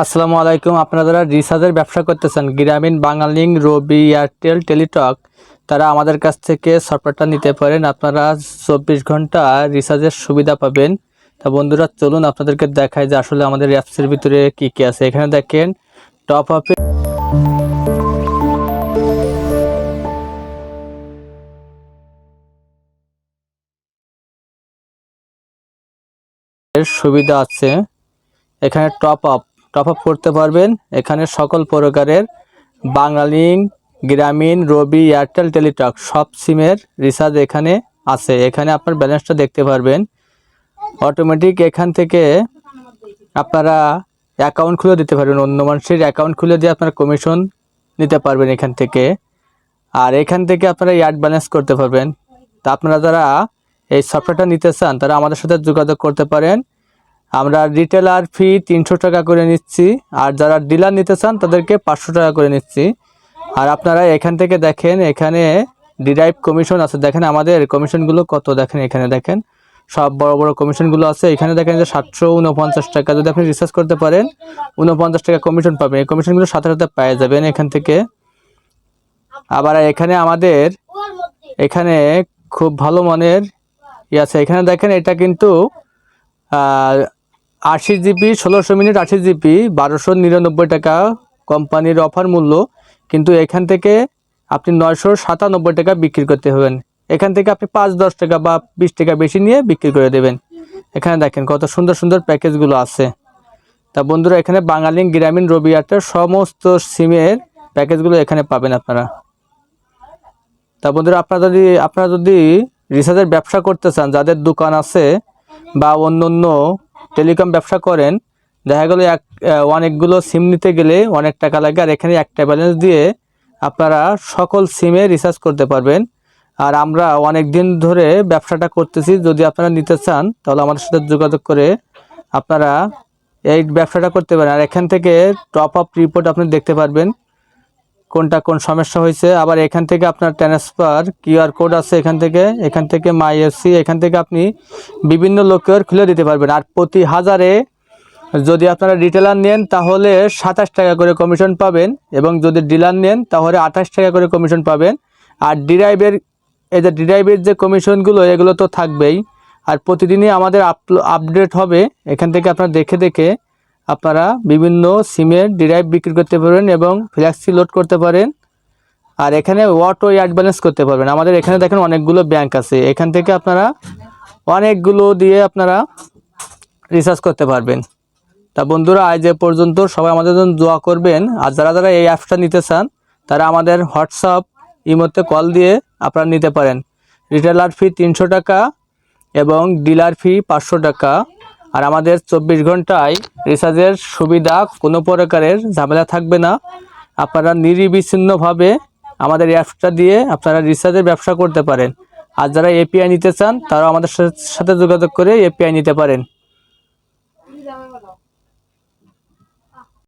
আসসালামু আলাইকুম। আপনারা যারা রিচার্জের ব্যবসা করতেছেন, গ্রামীণ, বাঙালিং, রবি, এয়ারটেল, টেলিটক, তারা আমাদের কাছ থেকে সফটওয়্যারটা নিতে পারেন। আপনারা চব্বিশ ঘণ্টা রিচার্জের সুবিধা পাবেন। তা বন্ধুরা, চলুন আপনাদেরকে দেখায় যে আসলে আমাদের অ্যাপসের ভিতরে কি কি আছে। এখানে দেখেন টপ আপে সুবিধা আছে। এখানে টপ আপ টপ আপ করতে পারবেন। এখানে সকল প্রকারের বাঙালিং, গ্রামীণ, রবি, এয়ারটেল, টেলিটক সব সিমের রিচার্জ এখানে আছে। এখানে আপনার ব্যালেন্সটা দেখতে পারবেন। অটোমেটিক এখান থেকে আপনারা অ্যাকাউন্ট খুলে দিতে পারবেন। অন্য মানুষের অ্যাকাউন্ট খুলে দিয়ে আপনারা কমিশন নিতে পারবেন এখান থেকে। আর এখান থেকে আপনারা ইয়ার্ড ব্যালেন্স করতে পারবেন। তা আপনারা যারা এই সফটওয়্যারটা নিতে চান, তারা আমাদের সাথে যোগাযোগ করতে পারেন। আমরা রিটেলার ফি তিনশো টাকা করে নিচ্ছি, আর যারা ডিলার নিতে চান তাদেরকে পাঁচশো টাকা করে নিচ্ছি। আর আপনারা এখান থেকে দেখেন, এখানে ডিরাইভ কমিশন আছে। দেখেন আমাদের কমিশনগুলো কত, দেখেন এখানে দেখেন। সব বড় বড় কমিশনগুলো আছে। এখানে দেখেন যে সাতশো উনপঞ্চাশ টাকা, যদি আপনি রিচার্জ করতে পারেন, উনপঞ্চাশ টাকা কমিশন পাবেন। এই কমিশনগুলো সাথে সাথে পেয়ে যাবেন এখান থেকে। আবার এখানে আমাদের, এখানে খুব ভালো মানের ই আছে। এখানে দেখেন এটা কিন্তু আশি জিবি, ষোলোশো মিনিট আশি জিবি, বারোশো নিরানব্বই টাকা কোম্পানির অফার মূল্য। কিন্তু এখান থেকে আপনি নয়শো সাতানব্বই টাকা বিক্রি করতে হবেন। এখান থেকে আপনি পাঁচ, দশ টাকা বা বিশ টাকা বেশি নিয়ে বিক্রি করে দেবেন। এখানে দেখেন কত সুন্দর সুন্দর প্যাকেজগুলো আছে। তা বন্ধুরা, এখানে বাঙালি, গ্রামীণ, রবি আর্টের সমস্ত সিমের প্যাকেজগুলো এখানে পাবেন আপনারা। তা বন্ধুরা, আপনারা যদি আপনারা যদি রিচার্জের ব্যবসা করতে চান, যাদের দোকান আছে বা অন্য অন্য টেলিকম ব্যবসা করেন, দেখা গেলো এক অনেকগুলো সিম নিতে গেলে অনেক টাকা লাগে আর এখানে একটা ব্যালেন্স দিয়ে আপনারা সকল সিমে রিচার্জ করতে পারবেন। আর আমরা অনেক দিন ধরে ব্যবসাটা করতেছি, যদি আপনারা নিতে চান, তাহলে আমাদের সাথে যোগাযোগ করে আপনারা এই ব্যবসাটা করতে পারেন। আর এখান থেকে টপ আপ রিপোর্ট আপনি দেখতে পারবেন। কোনটা কোন সমস্যা হয়েছে? আবার এখান থেকে আপনার ট্রান্সফার কিউআর কোড আছে এখান থেকে। এখান থেকে মাই এসসি এখান থেকে আপনি বিভিন্ন লোকের খুলে দিতে পারবেন। আর প্রতি হাজারে যদি আপনারা রিটেলার নেন, তাহলে সাতাশ টাকা করে কমিশন পাবেন এবং যদি ডিলার নেন, তাহলে আঠাশ টাকা করে কমিশন পাবেন। আর ডিরাইভের এই যে ডিরাইভের যে কমিশনগুলো এগুলো তো থাকবেই। আর প্রতিদিনই আমাদের আপডেট হবে। এখান থেকে আপনারা দেখে দেখে আপনারা বিভিন্ন সিমের ডিরাইভ বিক্রি করতে পারবেন এবং ফ্ল্যাক্সি লোড করতে পারেন। আর এখানে অটো অ্যাড ব্যালেন্স করতে পারবেন। আমাদের এখানে দেখেন অনেকগুলো ব্যাংক আছে। এখান থেকে আপনারা অনেকগুলো দিয়ে আপনারা রিচার্জ করতে পারবেন। তা বন্ধুরা, আজ এ পর্যন্ত সবাই আমাদের জন্য দোয়া করবেন। আর যারা যারা এই অ্যাপসটা নিতে চান, তারা আমাদের হোয়াটসঅ্যাপ ইমোতে কল দিয়ে আপনারা নিতে পারেন। রিটেলার ফি তিনশো টাকা এবং ডিলার ফি পাঁচশো টাকা। আর আমাদের চব্বিশ ঘন্টায় রিচার্জের সুবিধা কোনো প্রকারের ঝামেলা থাকবে না। আপনারা নিরিবিচ্ছিন্নভাবে আমাদের অ্যাপসটা দিয়ে আপনারা রিচার্জের ব্যবসা করতে পারেন। আর যারা এপিআই নিতে চান তারা আমাদের সাথে- সাথে যোগাযোগ করে এপিআই নিতে পারেন।